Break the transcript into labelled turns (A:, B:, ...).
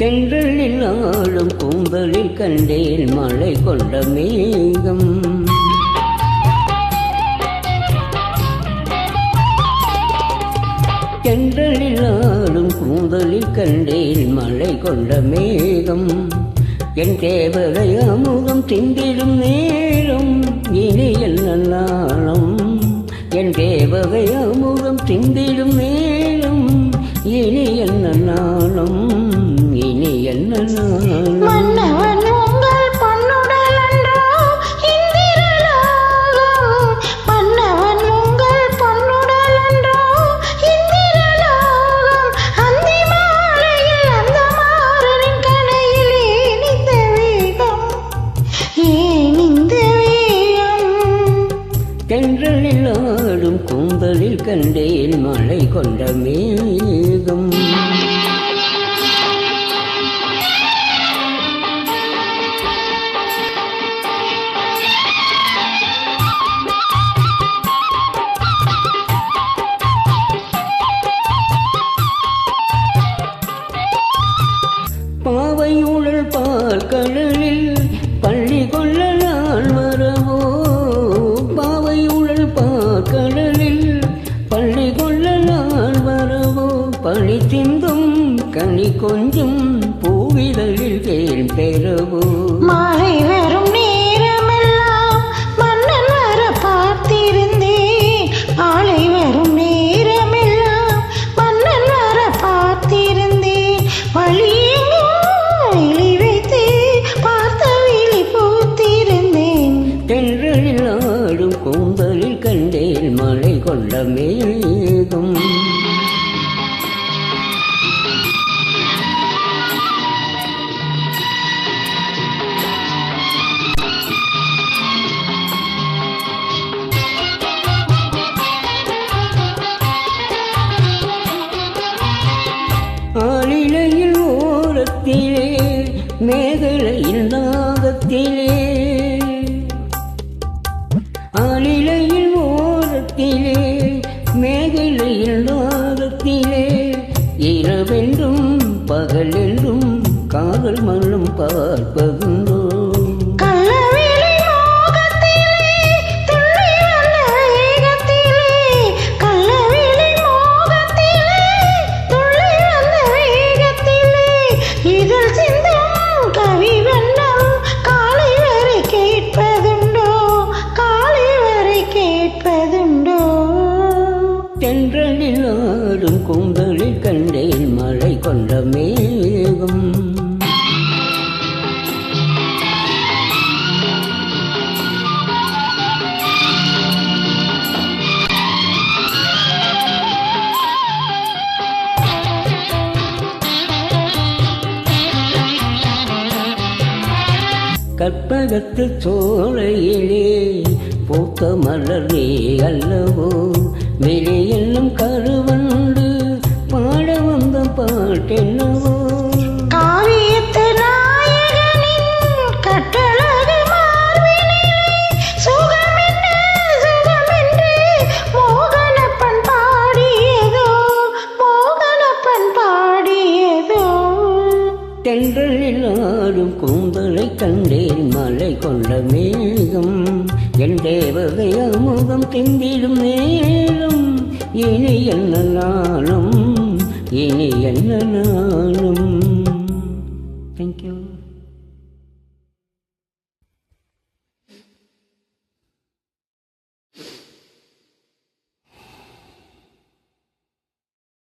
A: தென்றலில் ஆளும் கும்பலில் கண்டேன் மழை கொண்ட மேகம். தென்றலில் ஆடும் கூந்தலில் கண்டேன் மழை கொண்ட மேகம். என் தேவதை அமுகம் திண்டிடும் நேரம் இனி என்ன நாளம் என் தேவதை அமுகம் திண்டிடும் நேரம் இனி என்ன நாளம் இனி என்ன நாளம் தென்றலில் ஆடும் கூந்தலில் கண்டேன் மழை கொண்ட மேகம். பழி சிந்தும் கனி கொஞ்சம் பூவிதழில் தேன் பெறவோ.
B: மாலை வரும் நேரமெல்லாம் மன்னன் வர பார்த்திருந்தேன். மாலை வரும் நேரமெல்லாம் மன்னன் வர பார்த்திருந்தேன். வழியெங்கும் விழி வைத்து பார்த்த விழி பூத்திருந்தேன்.
A: தென்றலில் ஆடும் கூந்தலில் கண்டேன் மழை கொண்ட மேகம் ஓரத்திலே ஆளிலையில் ஓரத்திலே மேகலையில் ஓரத்திலே இரவென்றும் பகலென்றும் காதல் மண்ணும் பார்ப்பதுண்டோ?
B: கள்ளவிழி
A: தென்றலில் ஆடும் கூந்தலில் கண்டேன் மழை கொண்ட மேகம். கற்பகத்து சோலையிலே பூத்த மலர் நீ அல்லவோ? வெளியெல்லாம் கருவண்டு பாட வந்த பாட்டென்னவோ? ஆடும் கூந்தலை கண்டேன் மலை கொண்ட மேகம். என் தேவதை அமுகம் திந்திடும் நேரம் இனி என்ன நாளும் இனி என்ன நாளும்?